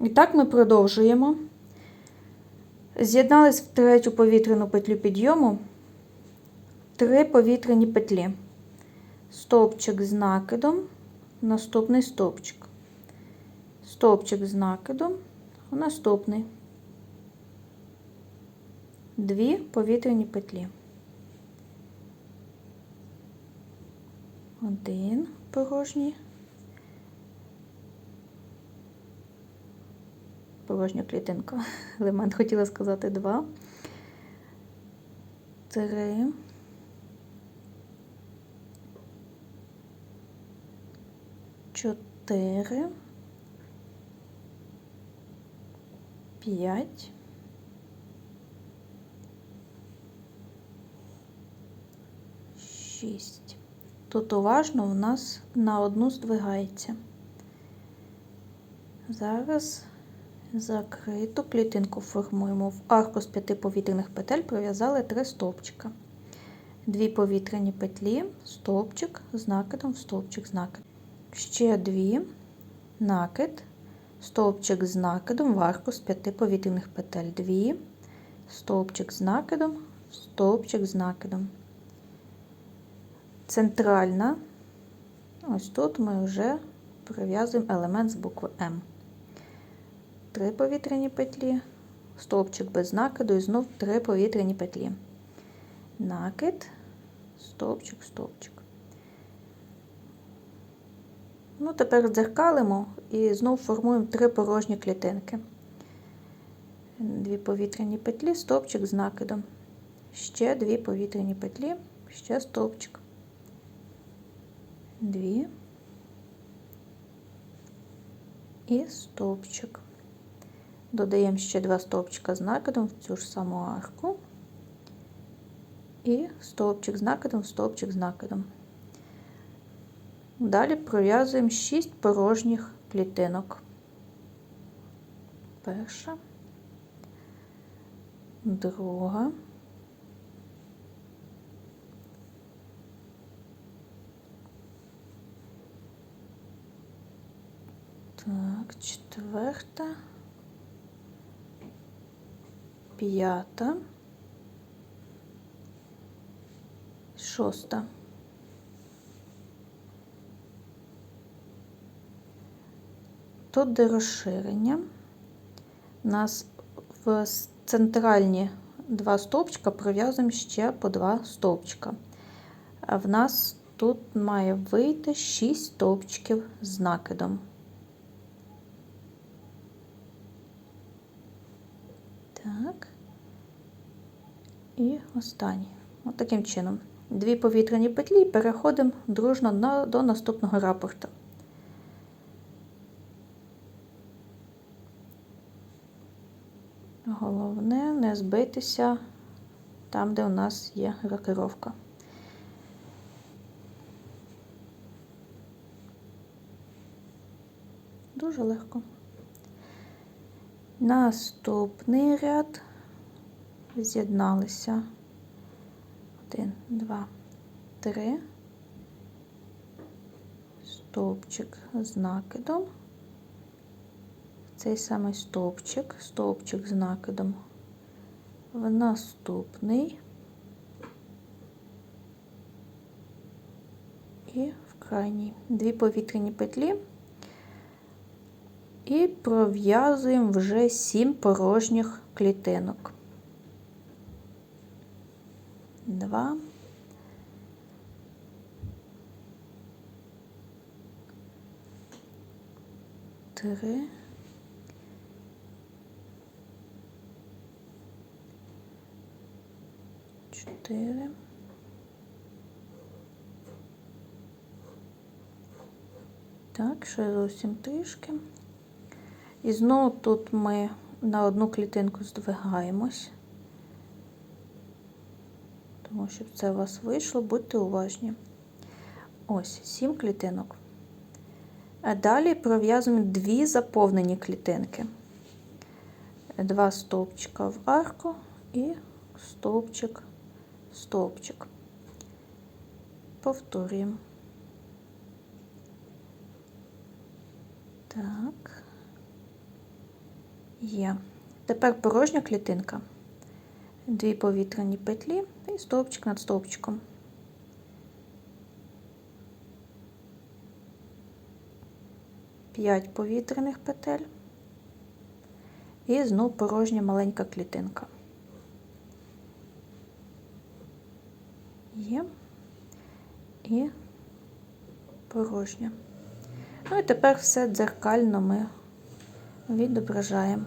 І так ми продовжуємо. З'єднались в третю повітряну петлю підйому три повітряні петлі. Стовпчик з накидом, наступний стовпчик. Стовпчик з накидом, наступний. Дві повітряні петлі. Один порожній. Порожня клітинка. Елемент хотіла сказати два. Три. Чотири. П'ять. Шість. Тут уважно у нас на одну здвигається. Зараз закриту клітинку формуємо в арку з п'яти повітряних петель, пров'язали три стовпчика. Дві повітряні петлі, стовпчик з накидом, стовпчик з накидом. Ще дві, накид, стовпчик з накидом в арку з п'яти повітряних петель. Дві, стовпчик з накидом, стовпчик з накидом. Центральна, ось тут ми вже прив'язуємо елемент з букви М. Три повітряні петлі, стовпчик без накиду і знов три повітряні петлі. Накид, стовпчик, стовпчик. Ну, тепер дзеркалимо і знов формуємо три порожні клітинки. Дві повітряні петлі, стовпчик з накидом. Ще дві повітряні петлі, ще стовпчик. Дві і стовпчик. Додаємо ще два стовпчика з накидом в цю ж саму арку. І стовпчик з накидом, стовпчик з накидом. Далі пров'язуємо 6 порожніх клітинок. Перша, друга. Так, четверта, п'ята, шоста. Тут де розширення. У нас в центральні два стовпчика пров'язуємо ще по два стовпчика. В нас тут має вийти 6 стовпчиків з накидом. Так. І останній. От таким чином. Дві повітряні петлі і переходимо дружно на, до наступного рапорту. Головне не збитися там, де у нас є рокировка. Дуже легко. Наступний ряд з'єдналися. Один, два, три. Стовпчик з накидом. Цей самий стовпчик, стовпчик з накидом в наступний і в крайній. Дві повітряні петлі і пров'язуємо вже сім порожніх клітинок. Два. Три. Чотири. Так, ще зовсім трішки. І знову тут ми на одну клітинку здвигаємось. Тому щоб це у вас вийшло, будьте уважні. Ось, сім клітинок. А далі пров'язуємо дві заповнені клітинки. Два стовпчика в арку і стовпчик, стовпчик. Повторюємо. Так. Є. Тепер порожня клітинка. Дві повітряні петлі і стовпчик над стовпчиком. П'ять повітряних петель. І знов порожня маленька клітинка. Є. І порожня. Ну і тепер все дзеркально ми відображаємо.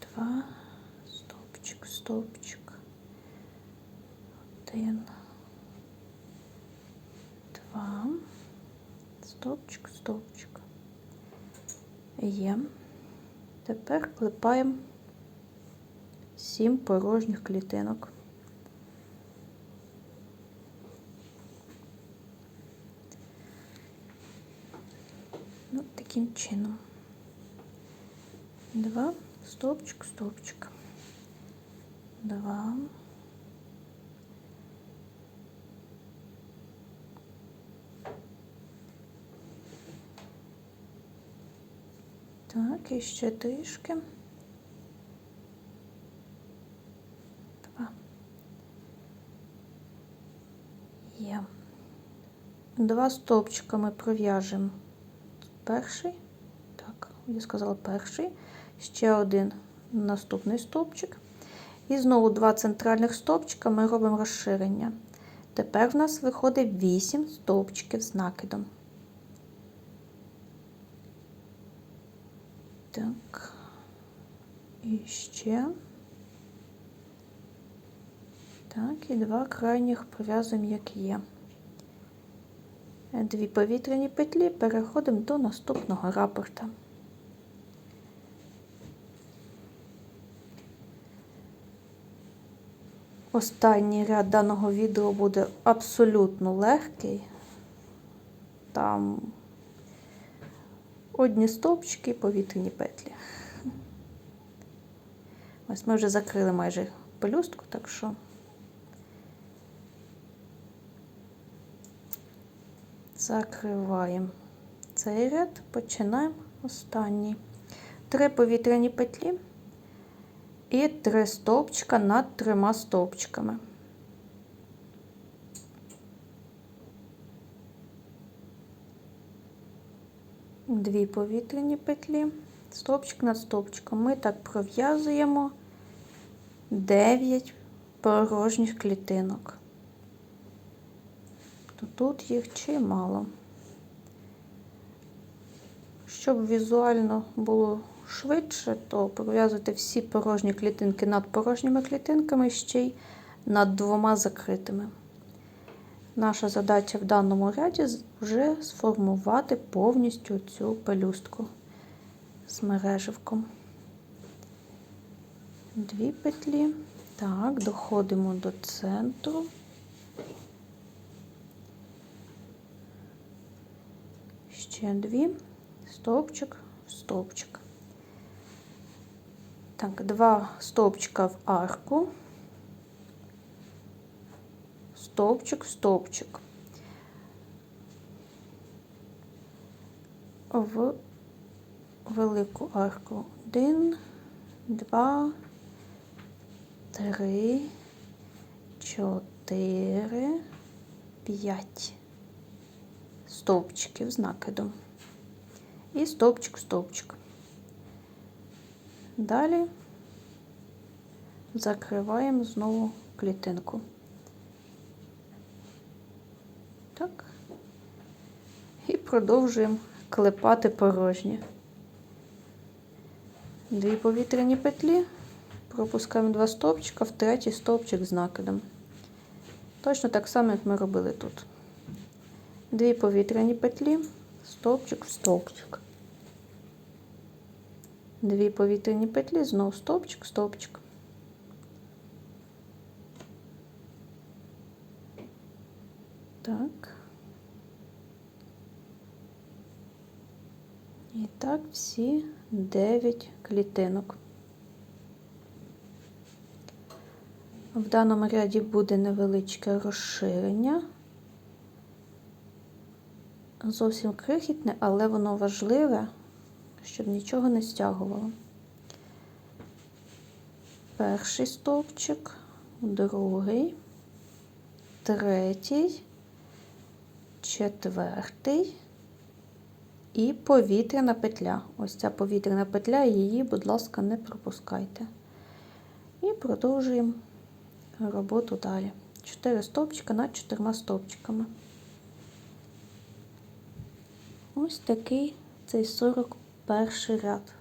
Два, стовпчик, стовпчик. Один. Два. Стовпчик, стовпчик. Є. Тепер клепаємо сім порожніх клітинок. Ну, таким чином. Два, стовпчик, стовпчик. Два. Так, і ще трішки. Два. Є. Два стовпчика ми пров'яжемо. Перший. Так, я сказала перший. Ще один наступний стовпчик. І знову два центральних стовпчика ми робимо розширення. Тепер в нас виходить 8 стовпчиків з накидом. Так. І ще. Так, і два крайніх пов'язуємо, як є. Дві повітряні петлі переходимо до наступного рапорта. Останній ряд даного відео буде абсолютно легкий. Там одні стовпчики, повітряні петлі. Ось ми вже закрили майже пелюстку, так що закриваємо цей ряд, починаємо останній. Три повітряні петлі і три стовпчика над трьома стовпчиками. Дві повітряні петлі, стовпчик над стовпчиком. Ми так пров'язуємо 9 порожніх клітинок. То тут їх чимало. Щоб візуально було швидше, то пров'язуйте всі порожні клітинки над порожніми клітинками ще й над двома закритими. Наша задача в даному ряді вже сформувати повністю цю пелюстку з мереживком. Дві петлі. Так, доходимо до центру. Ще дві, стовпчик, стовпчик. Так, два стовпчика в арку, стовпчик, стовпчик. В велику арку. Один, два, три, чотири, п'ять стовпчиків з накидом. І стовпчик, стовпчик. Далі закриваємо знову клітинку. Так. І продовжуємо клепати порожні. Дві повітряні петлі, пропускаємо два стовпчика в третій стовпчик з накидом. Точно так само, як ми робили тут. Дві повітряні петлі, стовпчик в стовпчик. Дві повітряні петлі, знов стовпчик, стовпчик. Так. І так всі 9 клітинок. В даному ряді буде невеличке розширення. Зовсім крихітне, але воно важливе, щоб нічого не стягувало. Перший стовпчик, другий, третій, четвертий і повітряна петля. Ось ця повітряна петля, її, будь ласка, не пропускайте. І продовжуємо роботу далі. 4 стовпчика над 4 стовпчиками. Ось такий цей 41 ряд.